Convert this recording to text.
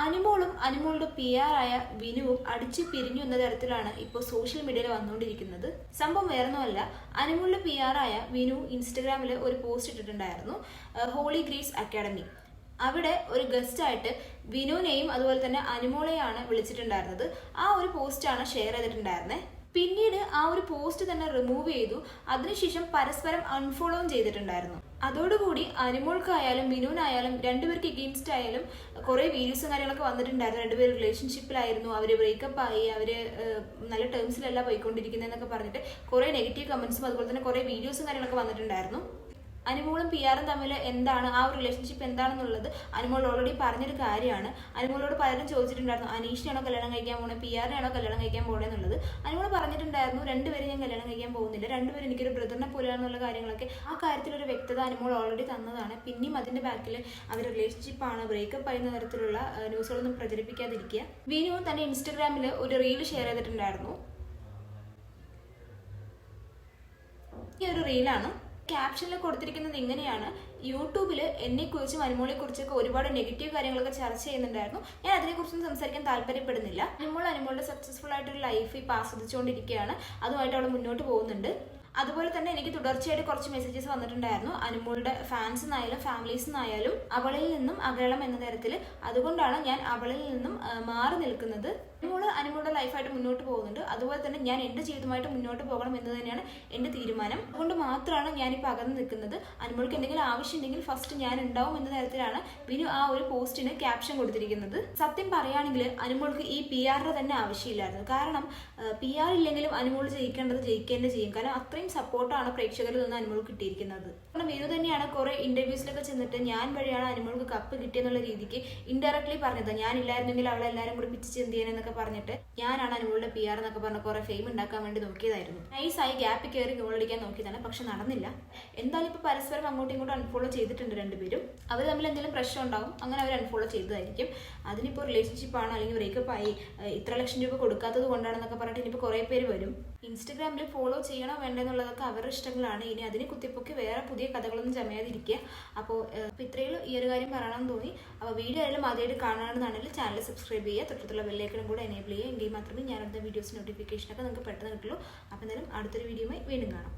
അനിമോളും അനിമോളുടെ P R ആയ വിനുവും അടിച്ചു പിരിഞ്ഞു എന്ന തരത്തിലാണ് ഇപ്പോൾ സോഷ്യൽ മീഡിയയിൽ വന്നുകൊണ്ടിരിക്കുന്നത്. സംഭവം വേറൊന്നുമല്ല. അനിമോളുടെ പി ആർ ആയ വിനു ഇൻസ്റ്റഗ്രാമിൽ ഒരു പോസ്റ്റ് ഇട്ടിട്ടുണ്ടായിരുന്നു. ഹോളി ഗ്രേസ് അക്കാഡമി അവിടെ ഒരു ഗസ്റ്റായിട്ട് വിനുവിനെയും അതുപോലെ തന്നെ അനിമോളെയാണ് വിളിച്ചിട്ടുണ്ടായിരുന്നത്. ആ ഒരു പോസ്റ്റാണ് ഷെയർ ചെയ്തിട്ടുണ്ടായിരുന്നത് പിന്നീട് ആ ഒരു പോസ്റ്റ് തന്നെ റിമൂവ് ചെയ്തു. അതിനുശേഷം പരസ്പരം അൺഫോളോ ചെയ്തിട്ടുണ്ടായിരുന്നു. അതോടുകൂടി അനിമോൾക്കായാലും മിനുവിനായാലും രണ്ടുപേർക്ക് എഗെയിൻസ്റ്റ് ആയാലും കുറേ വീഡിയോസും കാര്യങ്ങളൊക്കെ വന്നിട്ടുണ്ടായിരുന്നു. രണ്ടുപേർ റിലേഷൻഷിപ്പിലായിരുന്നു അവർ ബ്രേക്കപ്പ് ആയി. അവർ നല്ല ടേംസിലല്ല പോയിക്കൊണ്ടിരിക്കുന്നതെന്നൊക്കെ പറഞ്ഞിട്ട് കുറേ നെഗറ്റീവ് കമൻസും അതുപോലെ തന്നെ കുറേ വീഡിയോസും കാര്യങ്ങളൊക്കെ വന്നിട്ടുണ്ടായിരുന്നു. അനുമോളും പി ആറും തമ്മിൽ എന്താണ് ആ ഒരു റിലേഷൻഷിപ്പ് എന്താണെന്നുള്ളത് അനുമോൾ ഓൾറെഡി പറഞ്ഞൊരു കാര്യമാണ്. അനുമോളോട് പലരും ചോദിച്ചിട്ടുണ്ടായിരുന്നു അനീഷിനാണോ കല്യാണം കഴിക്കാൻ പോണേ പി ആറിനാണോ കല്യാണം കഴിക്കാൻ പോണേ എന്നുള്ളത്. അനുമോൾ പറഞ്ഞിട്ടുണ്ടായിരുന്നു രണ്ടുപേരും ഞാൻ കല്യാണം കഴിക്കാൻ പോകുന്നില്ല രണ്ടുപേരും എനിക്കൊരു ബ്രദറിനെ പോലെയാണെന്നുള്ള കാര്യങ്ങളൊക്കെ. ആ കാര്യത്തിലൊരു വ്യക്തത അനുമോൾ ഓൾറെഡി തന്നതാണ്. പിന്നെയും അതിന്റെ ബാക്കിൽ അവർ റിലേഷൻഷിപ്പ് ആണ് ബ്രേക്കപ്പ് ആയിരുന്ന തരത്തിലുള്ള ന്യൂസുകളൊന്നും പ്രചരിപ്പിക്കാതിരിക്കുക. വീനുവും തന്നെ ഇൻസ്റ്റഗ്രാമിൽ ഒരു റീൽ ഷെയർ ചെയ്തിട്ടുണ്ടായിരുന്നു. ഈ ഒരു റീലാണ് ക്യാപ്ഷനിൽ കൊടുത്തിരിക്കുന്നത് ഇങ്ങനെയാണ്. യൂട്യൂബിൽ എന്നെക്കുറിച്ചും അനുമോളെക്കുറിച്ചൊക്കെ ഒരുപാട് നെഗറ്റീവ് കാര്യങ്ങളൊക്കെ ചർച്ച ചെയ്യുന്നുണ്ടായിരുന്നു. ഞാൻ അതിനെക്കുറിച്ചൊന്നും സംസാരിക്കാൻ താല്പര്യപ്പെടുന്നില്ല. അനുമോൾ അനുമോളുടെ സക്സസ്ഫുൾ ആയിട്ടൊരു ലൈഫ് ഇപ്പോൾ ആസ്വദിച്ചുകൊണ്ടിരിക്കുകയാണ് അതുമായിട്ട് അവൾ മുന്നോട്ട് പോകുന്നുണ്ട്. അതുപോലെ തന്നെ എനിക്ക് തുടർച്ചയായിട്ട് കുറച്ച് മെസ്സേജസ് വന്നിട്ടുണ്ടായിരുന്നു. അനുമോളുടെ ഫാൻസ് നിന്നായാലും ഫാമിലീസ് നിന്നായാലും അവളിൽ നിന്നും അകലം എന്ന തരത്തിൽ അതുകൊണ്ടാണ് ഞാൻ അവളിൽ നിന്നും മാറി നിൽക്കുന്നത്. അനുമോൾ അനുമോളുടെ ലൈഫായിട്ട് മുന്നോട്ട് പോകുന്നുണ്ട്. അതുപോലെ തന്നെ ഞാൻ എന്റെ ജീവിതമായിട്ട് മുന്നോട്ട് പോകണം എന്ന് തന്നെയാണ് എന്റെ തീരുമാനം. അതുകൊണ്ട് മാത്രമാണ് ഞാൻ ഞാനിപ്പോൾ അകന്ന് നിൽക്കുന്നത്. അനുമോൾക്ക് എന്തെങ്കിലും ആവശ്യമുണ്ടെങ്കിൽ ഫസ്റ്റ് ഞാൻ ഉണ്ടാവും എന്ന തരത്തിലാണ് വിനു ആ ഒരു പോസ്റ്റിന് ക്യാപ്ഷൻ കൊടുത്തിരിക്കുന്നത്. സത്യം പറയുകയാണെങ്കിൽ അനുമോൾക്ക് ഈ പി ആറിന്റെ തന്നെ ആവശ്യമില്ലായിരുന്നു. കാരണം പി ആർ ഇല്ലെങ്കിലും അനുമോൾ ജയിക്കേണ്ടത് ജയിക്കുക ചെയ്യും. കാരണം അത്രയും സപ്പോർട്ടാണ് പ്രേക്ഷകരിൽ നിന്ന് അനുമോൾ കിട്ടിയിരിക്കുന്നത്. കാരണം വിനു തന്നെയാണ് കുറെ ഇന്റർവ്യൂസിലൊക്കെ ചെന്നിട്ട് ഞാൻ വഴിയാണ് അനുമോൾക്ക് കപ്പ് കിട്ടിയെന്നുള്ള രീതിക്ക് ഇൻഡയറക്ട്ലി പറഞ്ഞത്. ഞാൻ ഇല്ലായിരുന്നെങ്കിൽ അവളെല്ലാരും കൂടി പിച്ച് ചിന്തിയാനെന്നൊക്കെ പറഞ്ഞിട്ട് ഞാനാണ് അനുമോളുടെ പി ആർ എന്നൊക്കെ പറഞ്ഞ കുറെ ഫെയിം ഉണ്ടാക്കാൻ വേണ്ടി നോക്കിയതായിരുന്നു. നൈസായി ഗ്യാപ്പ് കയറി ഗോൾ അടിക്കാൻ നോക്കിയതാണ് പക്ഷെ നടന്നില്ല. എന്തായാലും ഇപ്പൊ പരസ്പരം അങ്ങോട്ടും ഇങ്ങോട്ടും അൺഫോളോ ചെയ്തിട്ടുണ്ട് രണ്ടുപേരും. അവർ തമ്മിൽ എന്തെങ്കിലും പ്രശ്നം ഉണ്ടാവും അങ്ങനെ അവർ അൺഫോളോ ചെയ്തതായിരിക്കും. അതിനിപ്പോ റിലേഷൻഷിപ്പ് ആണോ അല്ലെങ്കിൽ ബ്രേക്കപ്പ് ആയി ഇത്ര ലക്ഷം രൂപ കൊടുക്കാത്തത് കൊണ്ടാണെന്നൊക്കെ പറഞ്ഞിട്ട് ഇനിയിപ്പോൾ കുറേ പേര് വരും. ഇൻസ്റ്റഗ്രാമിൽ ഫോളോ ചെയ്യണോ വേണ്ടെന്നുള്ളതൊക്കെ അവരുടെ ഇഷ്ടങ്ങളാണ്. ഇനി അതിനെ കുത്തിപ്പൊക്കി വേറെ പുതിയ കഥകളൊന്നും ചമയാതിരിക്കുക. അപ്പോൾ ഇപ്പോൾ ഇത്രയും ഈ ഒരു കാര്യം പറയണമെന്ന് തോന്നി. അപ്പോൾ വീഡിയോ ആയാലും ആദ്യമായിട്ട് കാണണമെന്നാണെങ്കിൽ ചാനൽ സബ്സ്ക്രൈബ് ചെയ്യുക. തൊട്ടടുത്തുള്ള ബെല്ലേക്കനും കൂടെ എനേബിൾ ചെയ്യുക എങ്കിൽ മാത്രമേ ഞാനെടുത്ത വീഡിയോസ് നോട്ടിഫിക്കേഷനൊക്കെ നിങ്ങൾക്ക് പെട്ടെന്ന് കിട്ടുള്ളൂ. അപ്പോൾ എന്തായാലും അടുത്തൊരു വീഡിയോയുമായി വീണ്ടും കാണാം.